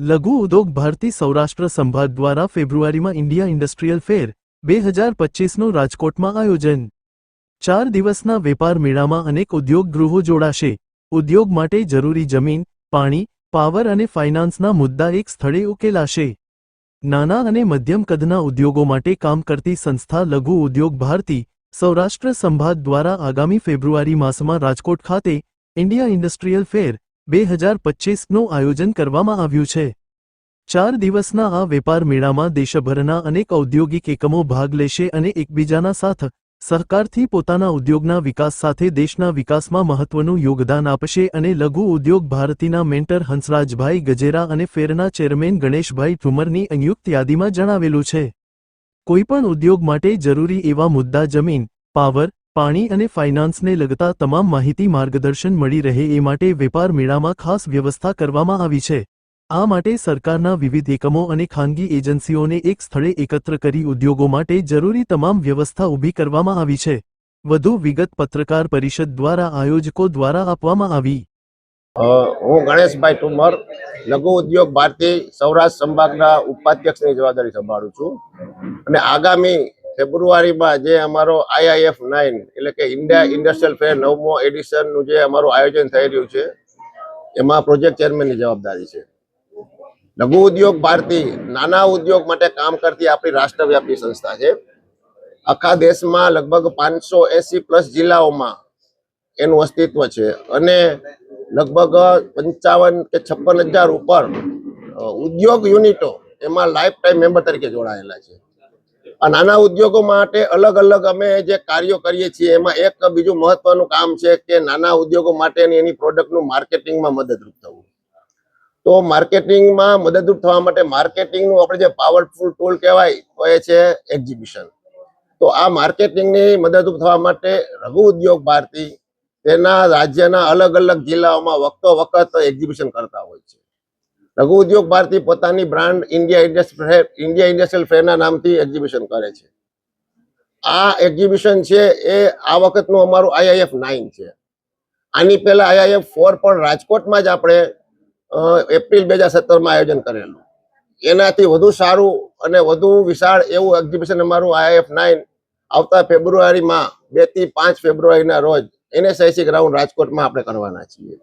લઘુ ઉદ્યોગ ભારતી સૌરાષ્ટ્ર સંભાગ દ્વારા ફેબ્રુઆરીમાં ઇન્ડિયા ઇન્ડસ્ટ્રીયલ ફેર બે હજાર પચીસનું રાજકોટમાં આયોજન. ચાર દિવસના વેપાર મેળામાં અનેક ઉદ્યોગ ગૃહો જોડાશે. ઉદ્યોગ માટે જરૂરી જમીન, પાણી, પાવર અને ફાઇનાન્સના મુદ્દા એક સ્થળે ઉકેલાશે. નાના અને મધ્યમ કદના ઉદ્યોગો માટે કામ કરતી સંસ્થા લઘુ ઉદ્યોગ ભારતી સૌરાષ્ટ્ર સંભાગ દ્વારા આગામી ફેબ્રુઆરી માસમાં રાજકોટ ખાતે ઇન્ડિયા ઇન્ડસ્ટ્રીયલ ફેર બે હજાર પચીસનું આયોજન કરવામાં આવ્યું છે. ચાર દિવસના આ વેપાર મેળામાં દેશભરના અનેક ઔદ્યોગિક એકમો ભાગ લેશે અને એકબીજાના સાથ, સહકારથી પોતાના ઉદ્યોગના વિકાસ સાથે દેશના વિકાસમાં મહત્વનું યોગદાન આપશે અને લઘુ ઉદ્યોગ ભારતીના મેન્ટર હંસરાજભાઈ ગજેરા અને ફેરના ચેરમેન ગણેશભાઈ ઠુમરની સંયુક્ત યાદીમાં જણાવેલું છે. કોઈપણ ઉદ્યોગ માટે જરૂરી એવા મુદ્દા જમીન, પાવર પાણી અને ફાઇનાન્સને લગતા તમામ માહિતી માર્ગદર્શન મળી રહે એ માટે વેપાર મેળામાં ખાસ વ્યવસ્થા કરવામાં આવી છે. આ માટે સરકારના વિવિધ એકમો અને ખાનગી એજન્સીઓને એક સ્થળે એકત્ર કરી ઉદ્યોગો માટે જરૂરી તમામ વ્યવસ્થા ઊભી કરવામાં આવી છે. વધુ વિગત પત્રકાર પરિષદ દ્વારા આયોજકો દ્વારા આપવામાં આવી. હું ગણેશભાઈ ઠુમર લઘુ ઉદ્યોગ ભારતી સૌરાષ્ટ્ર સંભાગના ઉપાધ્યક્ષની જવાબદારી સંભાળું છું. અને આગામી ફેબ્રુઆરીમાં જે અમારો આઈઆઈએફ નાઇન, એટલે કે ઇન્ડિયા ઇન્ડસ્ટ્રીયલ ફેર નવમો એડિશનનું જે અમારું આયોજન થઈ રહ્યું છે, એમાં પ્રોજેક્ટ ચેરમેનની જવાબદારી છે. લઘુ ઉદ્યોગ ભારતી, નાના ઉદ્યોગ માટે કામ કરતી આપણી રાષ્ટ્રવ્યાપી સંસ્થા છે. આખા દેશમાં લગભગ પાંચસો એસી પ્લસ જિલ્લાઓમાં એનું અસ્તિત્વ છે અને લગભગ પંચાવન કે છપ્પન હજાર ઉપર ઉદ્યોગ યુનિટો એમાં લાઈફ ટાઈમ મેમ્બર તરીકે જોડાયેલા છે. આ નાના ઉદ્યોગો માટે અલગ અલગ અમે જે કાર્યો કરીએ છીએ, એમાં એક બીજું મહત્વનું કામ છે કે નાના ઉદ્યોગો માટે એની પ્રોડક્ટનું માર્કેટિંગમાં મદદરૂપ થવું. તો માર્કેટિંગમાં મદદરૂપ થવા માટે માર્કેટિંગનું આપણે જે પાવરફુલ ટૂલ કહેવાય, તો એ છે એક્ઝિબિશન તો આ માર્કેટિંગની મદદરૂપ થવા માટે રઘુ ઉદ્યોગ ભારતી તેના રાજ્યના અલગ અલગ જિલ્લાઓમાં વખતો વખત એક્ઝિબિશન કરતા હોય છે. રઘુ ઉદ્યોગ ભારતી પોતાની brand India industry India industrial ફેરના નામથી એક્ઝિબિશન કરે છે. આ એક્ઝિબિશન છે એ આ વખતનું અમારું આઈઆઈએફ નાઇન છે. આની પહેલા આઈઆઈએફ ફોર પણ રાજકોટમાં જ આપણે એપ્રિલ બે હજાર સત્તરમાં આયોજન કરેલું. એનાથી વધુ સારું અને વધુ વિશાળ એવું એક્ઝિબિશન અમારું આઈએફ નાઇન આવતા ફેબ્રુઆરીમાં બેથી પાંચ ફેબ્રુઆરીના રોજ એનએસઆઈસી ગ્રાઉન્ડ રાજકોટમાં આપણે કરવાના છીએ.